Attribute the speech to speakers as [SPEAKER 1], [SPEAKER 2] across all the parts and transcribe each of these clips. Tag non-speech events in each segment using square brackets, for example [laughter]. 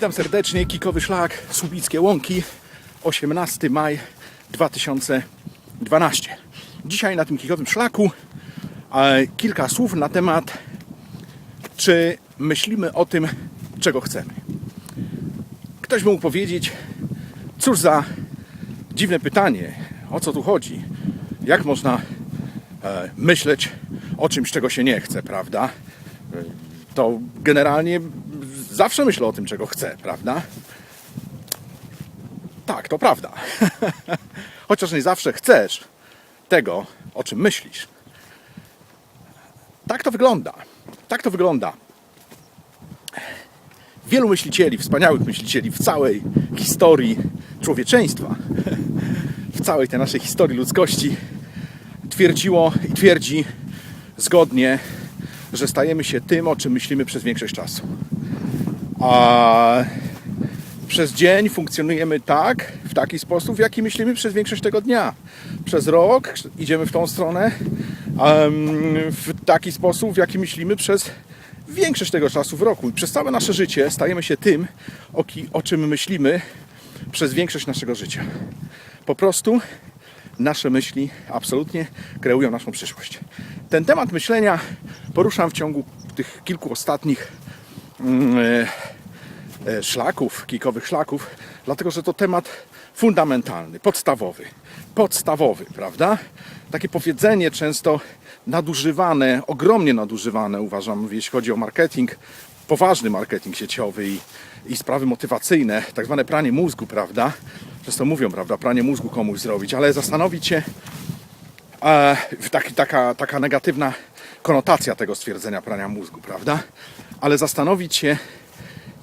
[SPEAKER 1] Witam serdecznie, Kikowy Szlak, Słubickie Łąki, 18 maj 2012. Dzisiaj na tym Kikowym Szlaku e, kilka słów na temat, czy myślimy o tym, czego chcemy. Ktoś by mógł powiedzieć, cóż za dziwne pytanie, o co tu chodzi, jak można e, myśleć o czymś, czego się nie chce, prawda? E, To generalnie zawsze myślę o tym, czego chcę, prawda? Tak, to prawda. [laughs] Chociaż nie zawsze chcesz tego, o czym myślisz. Tak to wygląda. Tak to wygląda. Wielu myślicieli, wspaniałych myślicieli w całej historii człowieczeństwa, [laughs] w całej tej naszej historii ludzkości twierdziło i twierdzi zgodnie, że stajemy się tym, o czym myślimy przez większość czasu. A przez dzień funkcjonujemy tak, w taki sposób, w jaki myślimy przez większość tego dnia. Przez rok idziemy w tą stronę w taki sposób, w jaki myślimy przez większość tego czasu w roku. I przez całe nasze życie stajemy się tym, o, o czym myślimy przez większość naszego życia. Po prostu nasze myśli absolutnie kreują naszą przyszłość. Ten temat myślenia poruszam w ciągu tych kilku ostatnich szlaków, kikowych szlaków, dlatego że to temat fundamentalny, podstawowy. Podstawowy, prawda? Takie powiedzenie często nadużywane, ogromnie nadużywane, uważam, jeśli chodzi o marketing, poważny marketing sieciowy i, i sprawy motywacyjne, tak zwane pranie mózgu, prawda? Często mówią, prawda, pranie mózgu komuś zrobić, ale zastanowić się, e, taki, taka, taka negatywna konotacja tego stwierdzenia prania mózgu, prawda? Ale zastanowić się,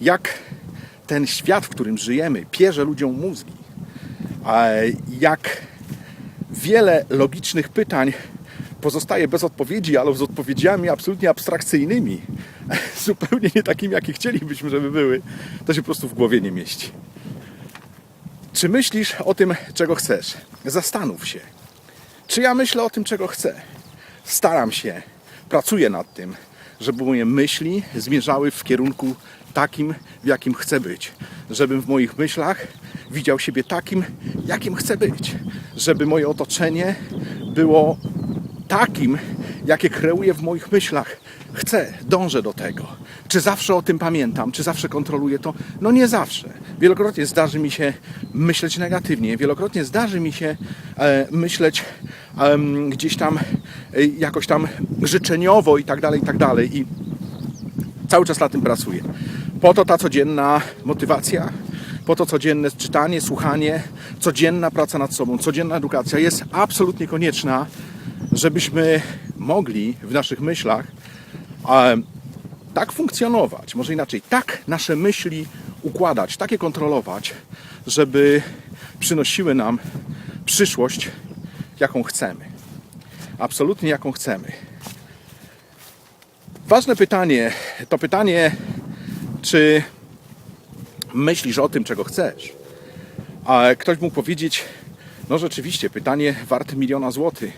[SPEAKER 1] jak ten świat, w którym żyjemy, pierze ludziom mózgi, jak wiele logicznych pytań pozostaje bez odpowiedzi, albo z odpowiedziami absolutnie abstrakcyjnymi, [laughs] zupełnie nie takimi, jakie chcielibyśmy, żeby były, to się po prostu w głowie nie mieści. Czy myślisz o tym, czego chcesz? Zastanów się. Czy ja myślę o tym, czego chcę? Staram się, pracuję nad tym, żeby moje myśli zmierzały w kierunku takim, w jakim chcę być. Żebym w moich myślach widział siebie takim, jakim chcę być. Żeby moje otoczenie było takim, jakie kreuję w moich myślach. Chcę, dążę do tego. Czy zawsze o tym pamiętam? Czy zawsze kontroluję to? No nie zawsze. Wielokrotnie zdarzy mi się myśleć negatywnie. Wielokrotnie zdarzy mi się e, myśleć gdzieś tam e, jakoś tam życzeniowo i tak dalej, i tak dalej. I cały czas na tym pracuję. Po to ta codzienna motywacja, po to codzienne czytanie, słuchanie, codzienna praca nad sobą, codzienna edukacja jest absolutnie konieczna, żebyśmy mogli w naszych myślach tak funkcjonować, może inaczej, tak nasze myśli układać, tak je kontrolować, żeby przynosiły nam przyszłość, jaką chcemy. Absolutnie jaką chcemy. Ważne pytanie to pytanie, czy myślisz o tym, czego chcesz. A ktoś mógł powiedzieć, no rzeczywiście, pytanie warte miliona złotych.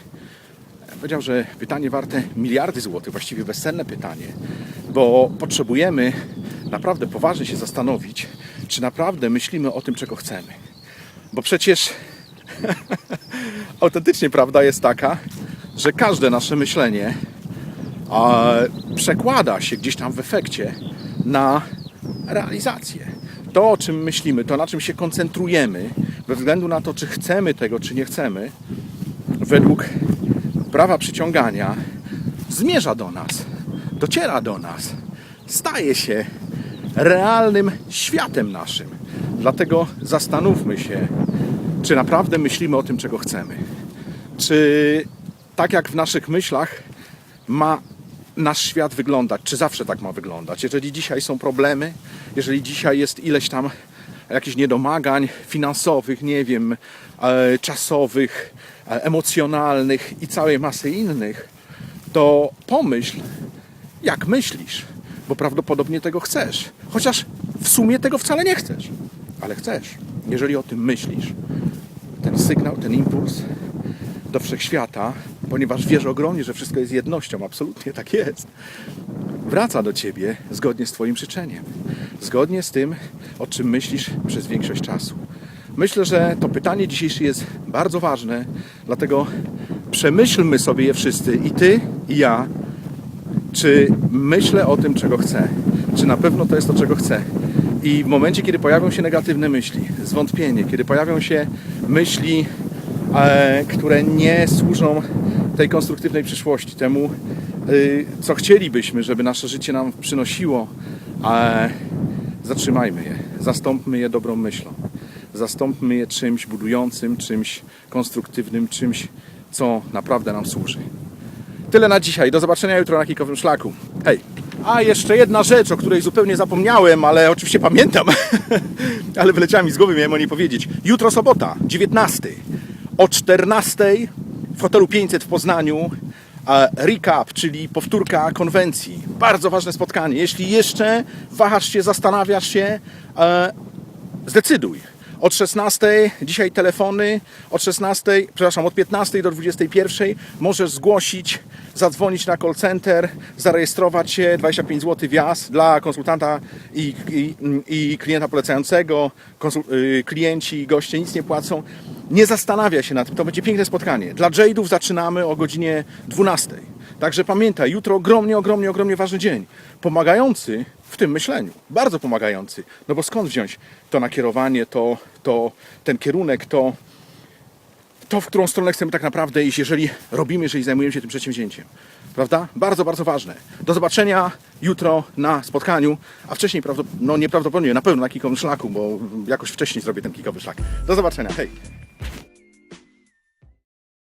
[SPEAKER 1] Powiedział, że pytanie warte miliardy złotych, właściwie bezcenne pytanie, bo potrzebujemy naprawdę poważnie się zastanowić, czy naprawdę myślimy o tym, czego chcemy. Bo przecież [laughs] autentycznie prawda jest taka, że każde nasze myślenie przekłada się gdzieś tam w efekcie na realizację. To, o czym myślimy, to na czym się koncentrujemy, bez względu na to, czy chcemy tego, czy nie chcemy, według prawa przyciągania zmierza do nas, dociera do nas, staje się realnym światem naszym. Dlatego zastanówmy się, czy naprawdę myślimy o tym, czego chcemy. Czy tak jak w naszych myślach ma nasz świat wyglądać, czy zawsze tak ma wyglądać. Jeżeli dzisiaj są problemy, jeżeli dzisiaj jest ileś tam jakichś niedomagań finansowych, nie wiem, e, czasowych, e, emocjonalnych i całej masy innych, to pomyśl, jak myślisz, bo prawdopodobnie tego chcesz. Chociaż w sumie tego wcale nie chcesz, ale chcesz. Jeżeli o tym myślisz, ten sygnał, ten impuls do wszechświata, ponieważ wiesz ogromnie, że wszystko jest jednością, absolutnie tak jest, wraca do ciebie zgodnie z Twoim życzeniem. zgodnie z tym, o czym myślisz przez większość czasu. Myślę, że to pytanie dzisiejsze jest bardzo ważne, dlatego przemyślmy sobie je wszyscy, i ty, i ja, czy myślę o tym, czego chcę, czy na pewno to jest to, czego chcę. I w momencie, kiedy pojawią się negatywne myśli, zwątpienie, kiedy pojawią się myśli, e, które nie służą tej konstruktywnej przyszłości, temu, y, co chcielibyśmy, żeby nasze życie nam przynosiło, e, zatrzymajmy je, zastąpmy je dobrą myślą, zastąpmy je czymś budującym, czymś konstruktywnym, czymś, co naprawdę nam służy. Tyle na dzisiaj. Do zobaczenia jutro na kikowym szlaku. Hej! A jeszcze jedna rzecz, o której zupełnie zapomniałem, ale oczywiście pamiętam, [laughs] ale wyleciała mi z głowy, miałem o niej powiedzieć. Jutro sobota, 19. O 14 w hotelu 500 w Poznaniu recap, czyli powtórka konwencji. Bardzo ważne spotkanie. Jeśli jeszcze wahasz się, zastanawiasz się, e, zdecyduj. Od 16, dzisiaj telefony, od 16, przepraszam, od 15 do 21 możesz zgłosić, zadzwonić na call center, zarejestrować się, 25 zł wjazd dla konsultanta i, i, i klienta polecającego. Konsul, y, klienci i goście nic nie płacą. Nie zastanawia się nad tym, to będzie piękne spotkanie. Dla Jade'ów zaczynamy o godzinie 12. Także pamiętaj, jutro ogromnie, ogromnie, ogromnie ważny dzień. Pomagający w tym myśleniu. Bardzo pomagający. No bo skąd wziąć to nakierowanie, to, to ten kierunek, to, to, w którą stronę chcemy tak naprawdę iść, jeżeli robimy, jeżeli zajmujemy się tym przedsięwzięciem. Prawda? Bardzo, bardzo ważne. Do zobaczenia jutro na spotkaniu, a wcześniej, prawdopodobnie, no nieprawdopodobnie, na pewno na kikowym szlaku, bo jakoś wcześniej zrobię ten kikowy szlak. Do zobaczenia. Hej!